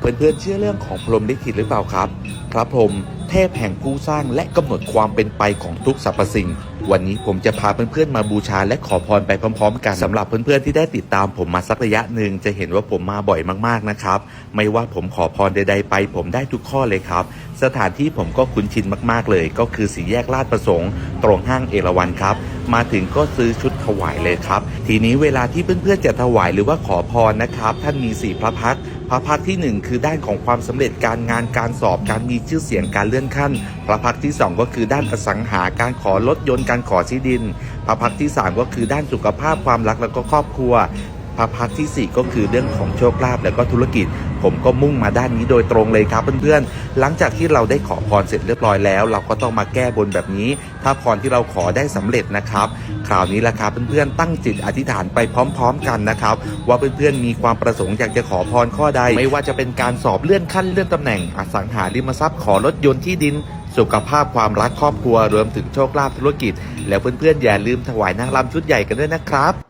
เพื่อนๆเชื่อเรื่องของพรหมลิขิตหรือเปล่าครับ พระพรหมเทพแห่งผู้สร้างและกำหนดความเป็นไปของทุกสรรพสิ่ง วันนี้ผมจะพาเพื่อนๆมาบูชาและขอพรไปพร้อมๆ กันสำหรับเพื่อนๆที่ได้ติดตามผมมาสักระยะหนึ่งจะเห็นว่าผมมาบ่อยมากๆนะครับ ไม่ว่าผมขอพรใด ๆ ไป ผมได้ทุกข้อเลยครับ สถานที่ผมก็คุ้นชินมากๆเลย ก็คือสีแยกลาดประสงค์ ตรงห้างเอราวัณครับ มาถึงก็ซื้อชุดถวายเลยครับ ทีนี้เวลาที่เพื่อนๆจะถวายหรือว่าขอพรนะครับ ท่านมีสี่พระพักพระพักที่หนึ่งคือด้านของความสำเร็จการงานการสอบการมีชื่อเสียงการเลื่อนขั้น พระพักที่สองก็คือด้านอสังหาการขอรถยนต์การขอที่ดิน พระพักที่สามก็คือด้านสุขภาพความรักแล้วก็ครอบครัวพระพักที่ 4 ก็คือเรื่องของโชคลาภแล้วก็ธุรกิจ ผมก็มุ่งมาด้านนี้โดยตรงเลยครับเพื่อนๆ หลังจากที่เราได้ขอพรเสร็จเรียบร้อยแล้ว เราก็ต้องมาแก้บนแบบนี้ ถ้าพรที่เราขอได้สำเร็จนะครับ คราวนี้ละครับเพื่อนๆตั้งจิตอธิษฐานไปพร้อม ๆ กันนะครับ ว่าเพื่อนๆมีความประสงค์อยากจะขอพรข้อใด ไม่ว่าจะเป็นการสอบเลื่อนขั้นเลื่อนตำแหน่งอสังหาริมทรัพย์ขอรถยนต์ที่ดิน สุขภาพความรักครอบครัวรวมถึงโชคลาภธุรกิจ แล้วเพื่อนๆอย่าลืมถวายนางรำชุดใหญ่กันด้วยนะครับ